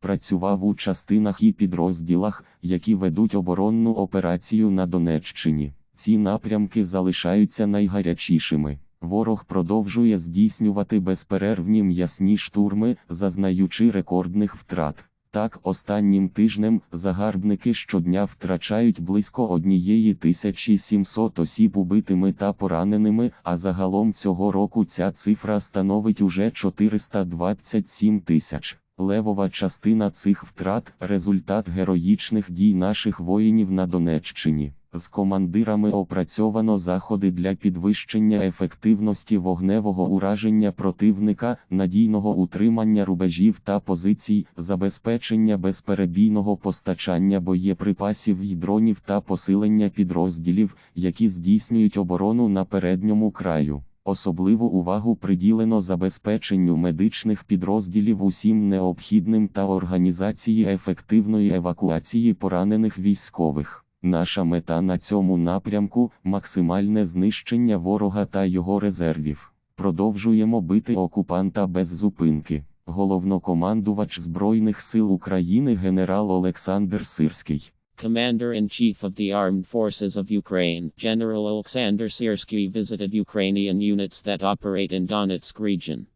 Працював у частинах і підрозділах, які ведуть оборонну операцію на Донеччині. Ці напрямки залишаються найгарячішими. Ворог продовжує здійснювати безперервні м'ясні штурми, зазнаючи рекордних втрат. Так, останнім тижнем загарбники щодня втрачають близько однієї тисячі 700 осіб убитими та пораненими, а загалом цього року ця цифра становить уже 427 тисяч. Левова частина цих втрат результат героїчних дій наших воїнів на Донеччині. З командирами опрацьовано заходи для підвищення ефективності вогневого ураження противника, надійного утримання рубежів та позицій, забезпечення безперебійного постачання боєприпасів й дронів та посилення підрозділів, які здійснюють оборону на передньому краю. Особливу увагу приділено забезпеченню медичних підрозділів усім необхідним та організації ефективної евакуації поранених військових. Наша мета на цьому напрямку максимальне знищення ворога та його резервів. Продовжуємо бити окупанта без зупинки. Головнокомандувач Збройних сил України генерал Олександр Сирський. Commander-in-Chief of the Armed Forces of Ukraine, General Alexander Siersky visited Ukrainian units that operate in Donetsk region.